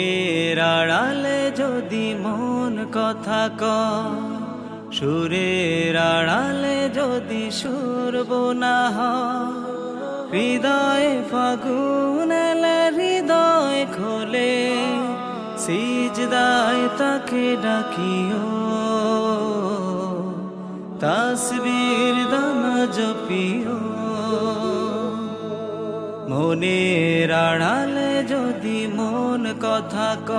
বেদের আড়ালে যদি মন কথা ক সুরের আড়ালে যদি সুর বোনা হৃদয় ফাগুন হৃদয় খোলে, সিজদায় তাকে ডাকিও। তাসবির দানা জপিও মনের আড়ালে যদি মন কথা ক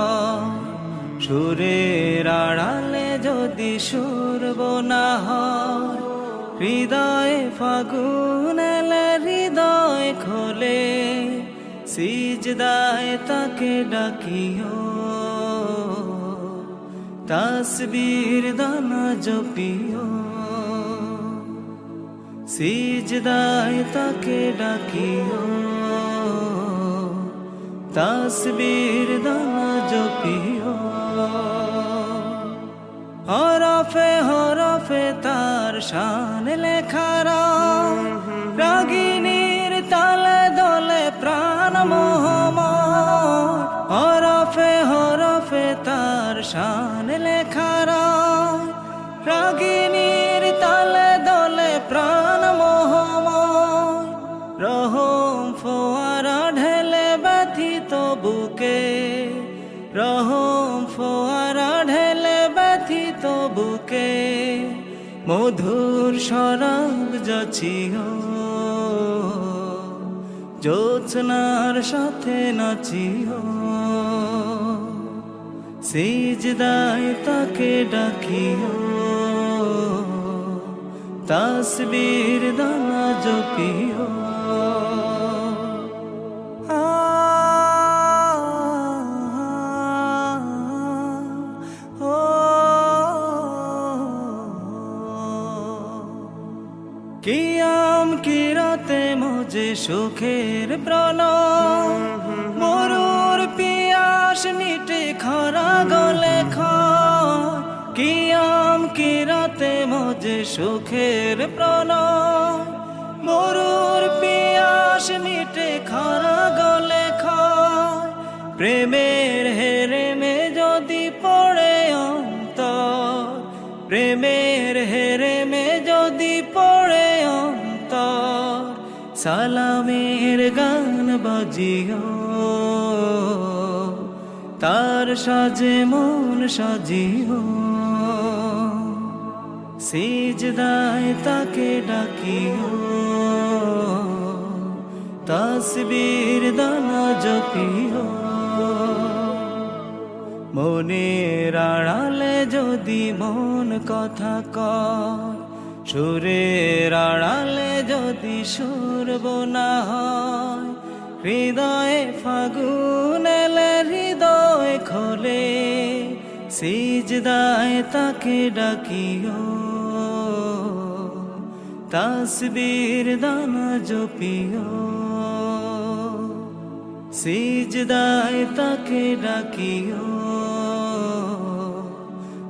সুরের আড়ালে যদি সুরব না হয়, হৃদয়ে ফাগুন হৃদয় খোলে, সিজদায় তাকে ডাকিও। তাসবীর দানা জপিও। সিজদায় তাকে ডাকিও। তাসবীর দানা জপিও। হরফে হরফে তার শান লেখারা রাগিনীর তালে দলে প্রাণ মোহময় হরফে হরফে তার শান বুকে রহম ফোয়ারা ঢেলে ব্যথিত বুকে মধুর শরাব যাচিও। জ্যোৎস্নার সাথে নাচিও। সিজদায় তাকে ডাকিও। তাসবীর দানা জপিও। কিয়াম কিরাতে মজে সুখের প্রণয় মরুর পিয়াস মিটে খরা গলে খায় কিয়াম কিরাতে মজে সুখের প্রণয় মরুর পিয়াস মিটে খরা গলে খায় প্রেমের হেরে মে যদি পড়ে অন্তর, প্রেমের হেরে মে সালামের গান বাজিও। তার সাজে মন সাজিও। সিজদায় তাকে ডাকিও। তাসবীর দানা জপিও। মনের আড়ালে যদি মন কথা কয়, সুরের আড়ালে যদি সুরব না হয় হৃদয়ে ফাগুন হৃদয় খোলে, সিজদায় তাকে ডাকিও। তাসবীর দানা জপিও। সিজদায় তাকে ডাকিও।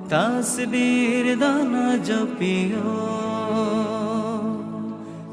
তাসবীর দানা জপিও।